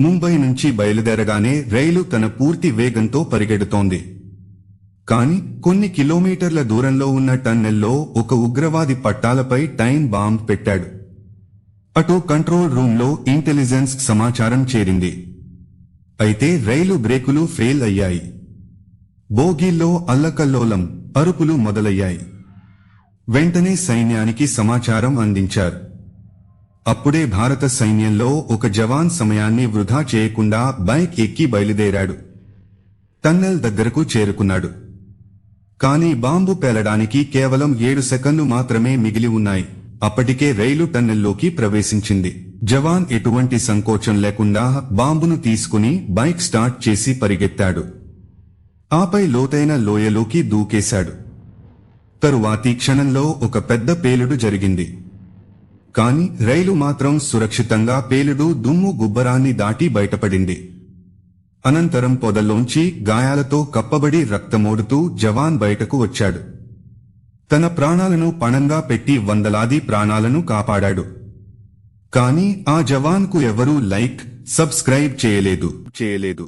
ముంబై నుంచి బయలుదేరగానే రైలు తన పూర్తి వేగంతో పరిగెడుతోంది. కాని కొన్ని కిలోమీటర్ల దూరంలో ఉన్న టన్నెల్లో ఒక ఉగ్రవాది పట్టాలపై టైం బాంబ్ పెట్టాడు. అటు కంట్రోల్ రూంలో ఇంటెలిజెన్స్ సమాచారం చేరింది. అయితే రైలు బ్రేకులు ఫెయిల్ అయ్యాయి. బోగీల్లో అల్లకల్లోలం అరుపులు మొదలయ్యాయి. వెంటనే సైన్యానికి సమాచారం అందించారు. అప్పుడే భారత సైన్యంలో ఒక జవాన్ సమయాన్ని వృధా చేయకుండా బైక్ ఎక్కి బయలుదేరాడు. టన్నెల్ దగ్గరకు చేరుకున్నాడు. కానీ బాంబు పేలడానికి కేవలం ఏడు సెకన్లు మాత్రమే మిగిలి ఉన్నాయి. అప్పటికే రైలు టన్నెల్లోకి ప్రవేశించింది. జవాన్ ఎటువంటి సంకోచం లేకుండా బాంబును తీసుకుని బైక్ స్టార్ట్ చేసి పరిగెత్తాడు. ఆపై లోతైన లోయలోకి దూకేశాడు. తరువాతి క్షణంలో ఒక పెద్ద పేలుడు జరిగింది. కానీ రైలు మాత్రం సురక్షితంగా పేలుడు దుమ్ము గుబ్బరాన్ని దాటి బయటపడింది. అనంతరం పొదల్లోంచి గాయాలతో కప్పబడి రక్తమోడుతూ జవాన్ బయటకు వచ్చాడు. తన ప్రాణాలను పణంగా పెట్టి వందలాది ప్రాణాలను కాపాడాడు. కానీ ఆ జవాన్కు ఎవరూ లైక్ సబ్స్క్రైబ్ చేయలేదు. చేయలేదు.